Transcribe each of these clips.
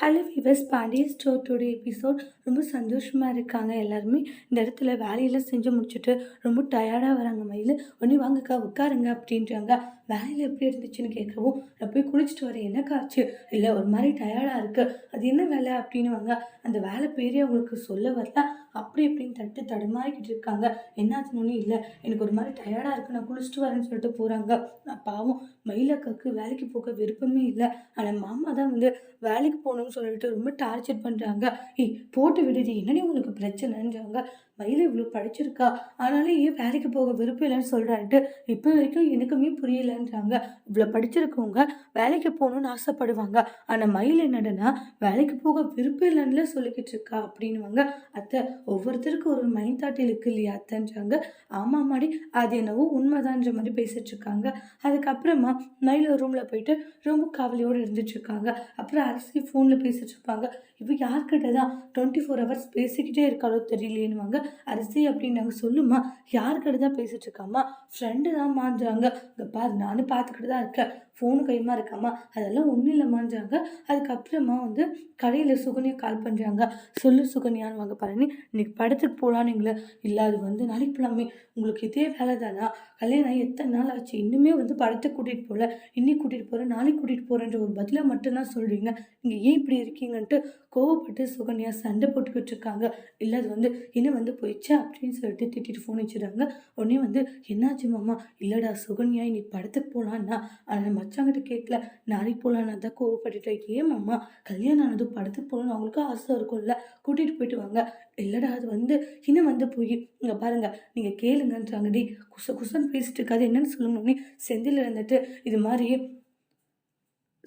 Hello viewers Pandian store episode ரொம்ப சந்தோஷமாக இருக்காங்க எல்லாருமே. இந்த இடத்துல வேலையெல்லாம் செஞ்சு முடிச்சுட்டு ரொம்ப டயர்டாக வராங்க. மயில் ஒன்று வாங்கக்கா உட்காருங்க அப்படின்றாங்க. வேலையில் எப்படி இருந்துச்சுன்னு கேட்கவும் நான் போய் குளிச்சுட்டு வரேன். என்னக்கா ஆச்சு இல்லை ஒரு மாதிரி டயர்டாக இருக்குது அது என்ன வேலை? அப்படின்னுவாங்க. அந்த வேலை பேரே அவங்களுக்கு சொல்ல வரல. அப்படி இப்படின்னு தட்டு தடுமாறிக்கிட்டு இருக்காங்க. என்னாச்சுன்னு இல்லை. எனக்கு ஒரு மாதிரி டயர்டாக இருக்குது நான் குளிச்சுட்டு வரேன்னு சொல்லிட்டு போகிறாங்க நான் பாவம் மயிலக்காக்கு வேலைக்கு போக விருப்பமே இல்லை. ஆனால் மாமா தான் வந்து வேலைக்கு போகணும் அப்படின்னு சொல்லிட்டு ரொம்ப டார்ச்சர் பண்ணுறாங்க ஏய் போட்டு விடுதி என்னடி உனக்கு பிரச்சனைன்றாங்க. மயில் இவ்வளோ படிச்சிருக்கா? ஆனாலும் ஏன் வேலைக்கு போக விருப்பம் இல்லைன்னு சொல்கிறான்ட்டு இப்போ வரைக்கும் எனக்குமே புரியலன்றாங்க. இவ்வளோ படிச்சிருக்கவங்க வேலைக்கு போகணும்னு ஆசைப்படுவாங்க. ஆனால் மயில் என்னடனா வேலைக்கு போக விருப்பம் இல்லைன்னு சொல்லிக்கிட்டு இருக்கா அப்படின்னுவாங்க. அத்தை ஒவ்வொருத்தருக்கும் ஒரு மைண்ட் தாட் இருக்கு இல்லையா அத்தைன்றாங்க. ஆமாம் மாடி அது என்னவோ உண்மைதான்ற மாதிரி பேசிட்டு இருக்காங்க. அதுக்கப்புறமா மயில் ரூமில் போயிட்டு ரொம்ப கவலையோடு இருந்துட்டு இருக்காங்க. அப்புறம் அரசி ஃபோனில் பேசிட்டு இருப்பாங்க. இப்போ யார்கிட்ட தான் டுவெண்ட்டி ஃபோர் ஹவர்ஸ் பேசிக்கிட்டே இருக்காளோ தெரியலேன்னுவாங்க அரிசி அப்படின்னு நாங்கள் சொல்லுமா? யாருக்கிட்ட தான் பேசிட்டு இருக்காமா? ஃப்ரெண்டு தான் மாஞ்சாங்க. இங்கே பாரு நானும் பார்த்துக்கிட்டு தான் இருக்கேன். ஃபோனு கையுமா இருக்காமா? அதெல்லாம் ஒன்றும் இல்லைம்மான்றாங்க அதுக்கப்புறமா வந்து கடையில் சுகன்யா கால் பண்ணுறாங்க சொல்லு சுகன்யான்னு வாங்க பாருன்னு இன்னைக்கு படத்துக்கு போகலான்னுங்களே இல்லை அது வந்து நாளைக்கு போகலாமே உங்களுக்கு இதே வேலை தானா? கல்யாணம் எத்தனை நாள் ஆச்சு? இன்னுமே வந்து படத்துக்கு கூட்டிகிட்டு போகல இன்னைக்கு கூட்டிகிட்டு போகிறேன் நாளைக்கு கூட்டிகிட்டு போகிறேன்ற ஒரு பதிலை மட்டும்தான் சொல்கிறீங்க நீங்கள் ஏன் இப்படி இருக்கீங்கன்ட்டு கோவப்பட்டு சுகன்யா சண்டை போட்டுக்கிட்டு இருக்காங்க. இல்லை அது வந்து இன்னும் வந்து போயிடுச்சு அப்படின்னு சொல்லிட்டு திட்டிட்டு ஃபோன் வச்சுருக்காங்க உடனே வந்து என்னாச்சு மாமா? இல்லைடா சுகன்யா இன்னைக்கு படத்துக்கு போகலான்னா ஆனால் மச்சாங்கிட்ட கேட்கல. நாளைக்கு போகலான்னு தான் கோவப்பட்டுட்டேன் ஏன் மாமா. கல்யாணம் ஆனதும் படத்துக்கு போகணும்னு அவங்களுக்கு ஆசை இருக்கும்ல. கூட்டிகிட்டு போயிட்டு வாங்க. இல்லைடா அது வந்து இன்னும் வந்து போய் இங்கே பாருங்கள் நீங்கள் கேளுங்கன்றாங்கடி குச குசன் பேசிட்டு இருக்காது. என்னன்னு சொல்லணும்னே செந்தில் இருந்துட்டு இது மாதிரி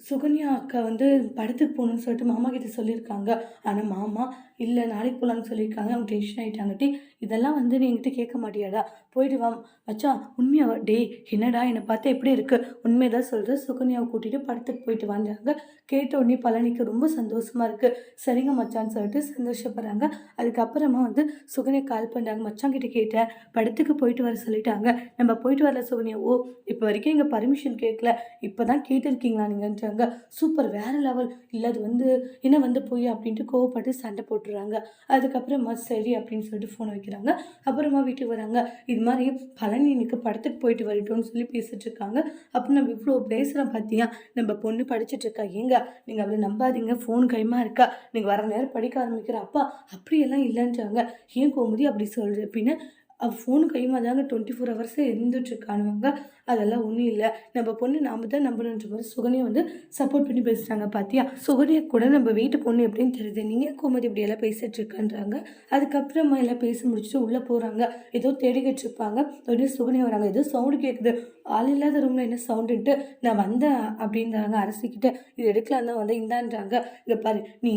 சுகன்யா அக்கா வந்து படத்துக்கு போகணுன்னு சொல்லிட்டு மாமா கிட்ட சொல்லியிருக்காங்க. ஆனால் மாமா இல்லை நாளைக்கு போகலான்னு சொல்லியிருக்காங்க. அவங்க டென்ஷன் ஆகிட்டாங்கட்டி இதெல்லாம் வந்து நீ என்கிட்ட கேட்க மாட்டியாடா? போயிட்டு வா. மச்சா உண்மையாக டேய் என்னடா? என்னை பார்த்தா எப்படி இருக்குது உண்மையை தான் சொல்கிற சுகன்யாவை கூட்டிகிட்டு படத்துக்கு போயிட்டு வந்தாங்க. கேட்ட உடனே பழனிக்கு ரொம்ப சந்தோஷமாக இருக்குது சரிங்க மச்சான்னு சொல்லிட்டு சந்தோஷப்படுறாங்க. அதுக்கப்புறமா வந்து சுகன்யா கால் பண்ணுறாங்க மச்சான் கிட்ட கேட்டேன். படத்துக்கு போயிட்டு வர சொல்லிட்டாங்க. நம்ம போயிட்டு வரல சுகன்யா. ஓ இப்போ வரைக்கும் எங்கள் பர்மிஷன் கேட்கல. இப்போ தான் கேட்டிருக்கீங்களா நீங்கன்றாங்க சூப்பர் வேறு லெவல். இல்லை அது வந்து என்ன வந்து போய் அப்படின்ட்டு கோவப்பட்டு சண்டை போட்டுறாங்க. அதுக்கப்புறமா சரி அப்படின்னு சொல்லிட்டு ஃபோனை வைக்கிறாங்க. அப்புறமா வீட்டுக்கு வராங்க. இது மாதிரி பழனி எனக்கு படத்துக்கு போயிட்டு வரட்டும்னு சொல்லி பேசிட்டு இருக்காங்க அப்போ நம்ம இவ்வளோ பேசுகிறோம் பார்த்தியா நம்ம பொண்ணு படிச்சுட்டு இருக்கா ஏங்க நீங்கள் அவளை நம்பாதீங்க. ஃபோன் கைமா இருக்கா? நீங்கள் வர நேரம் படிக்க ஆரம்பிக்கிற அப்பா அப்படியெல்லாம் இல்லைன்றாங்க. ஏன் கோமதி அப்படி சொல்கிற அப்படின்னு அவள் ஃபோனு கையுமா தாங்க டுவெண்ட்டி ஃபோர் ஹவர்ஸே இருந்துட்டுருக்கானுவாங்க. அதெல்லாம் ஒன்றும் இல்லை. நம்ம பொண்ணு நாம தான் நம்பணுன்ற மாதிரி சுகனியை வந்து சப்போர்ட் பண்ணி பேசுகிறாங்க பார்த்தியா சுகனியை கூட நம்ம வீட்டு பொண்ணு எப்படின்னு தெரியுது. நீங்கள் கோமதி இப்படியெல்லாம் பேசிகிட்டு இருக்கான்றாங்க? அதுக்கப்புறமா எல்லாம் பேசி முடிச்சுட்டு உள்ளே போகிறாங்க ஏதோ தேடிக்கிட்டு இருப்பாங்க. உடனே சுகனியா வராங்க. ஏதோ சவுண்டு கேட்குது ஆள் இல்லாத ரூமில் என்ன சவுண்டுன்ட்டு நான் வந்தேன் அப்படின்றாங்க. அரசிக்கிட்ட இது எடுக்கலாம் தான் வந்தேன். இந்தான்றாங்க. இதை பாரு நீ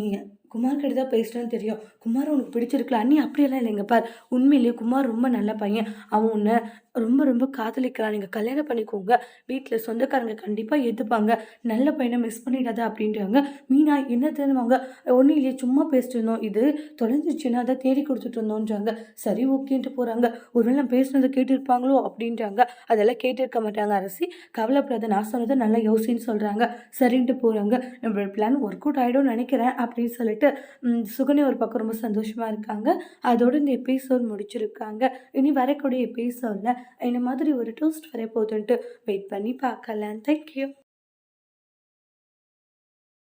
குமார் கிட்ட தான் பேசுகிறேன்னு தெரியும். குமார் உனக்கு பிடிச்சிருக்கலாம் நீ அப்படியெல்லாம் இல்லைங்க பார். உண்மையிலேயே குமார் ரொம்ப நல்ல பையன். அவன் உன்னை ரொம்ப ரொம்ப காதலிக்கிறான். நீங்கள் கல்யாணம் பண்ணிக்கோங்க. வீட்டில் சொந்தக்காரங்க கண்டிப்பாக ஏற்றுப்பாங்க நல்ல பையனை மிஸ் பண்ணிடாத அப்படின்றாங்க. மீனா என்ன தெரியுவாங்க ஒன்றும் இல்லையே சும்மா பேசிட்டு இருந்தோம். இது தொலைஞ்சிச்சுன்னா அதை தேடி கொடுத்துட்டு இருந்தோன்றாங்க. சரி ஓகேன்ட்டு போகிறாங்க ஒருவேளை நான் பேசுனதை கேட்டிருப்பாங்களோ அப்படின்றாங்க. அதெல்லாம் கேட்டிருக்க மாட்டாங்க அரசி. கவலைப்படாத நான் சொன்னதை நல்லா யோசின்னு சொல்கிறாங்க சரின்ட்டு போகிறாங்க நம்மளோட பிளான் ஒர்க் அவுட் ஆகிடும் நினைக்கிறேன் அப்படின்னு சொல்லிட்டு சொல்லிட்டு சுகனி ஒரு பக்கம் ரொம்ப சந்தோஷமாக இருக்காங்க. அதோடு இந்த எபிசோட் முடிச்சிருக்காங்க. இனி வரக்கூடிய எபிசோடில் இந்த மாதிரி ஒரு டூஸ்ட் வர போதுன்ட்டு வெயிட் பண்ணி பார்க்கலாம். தேங்க்யூ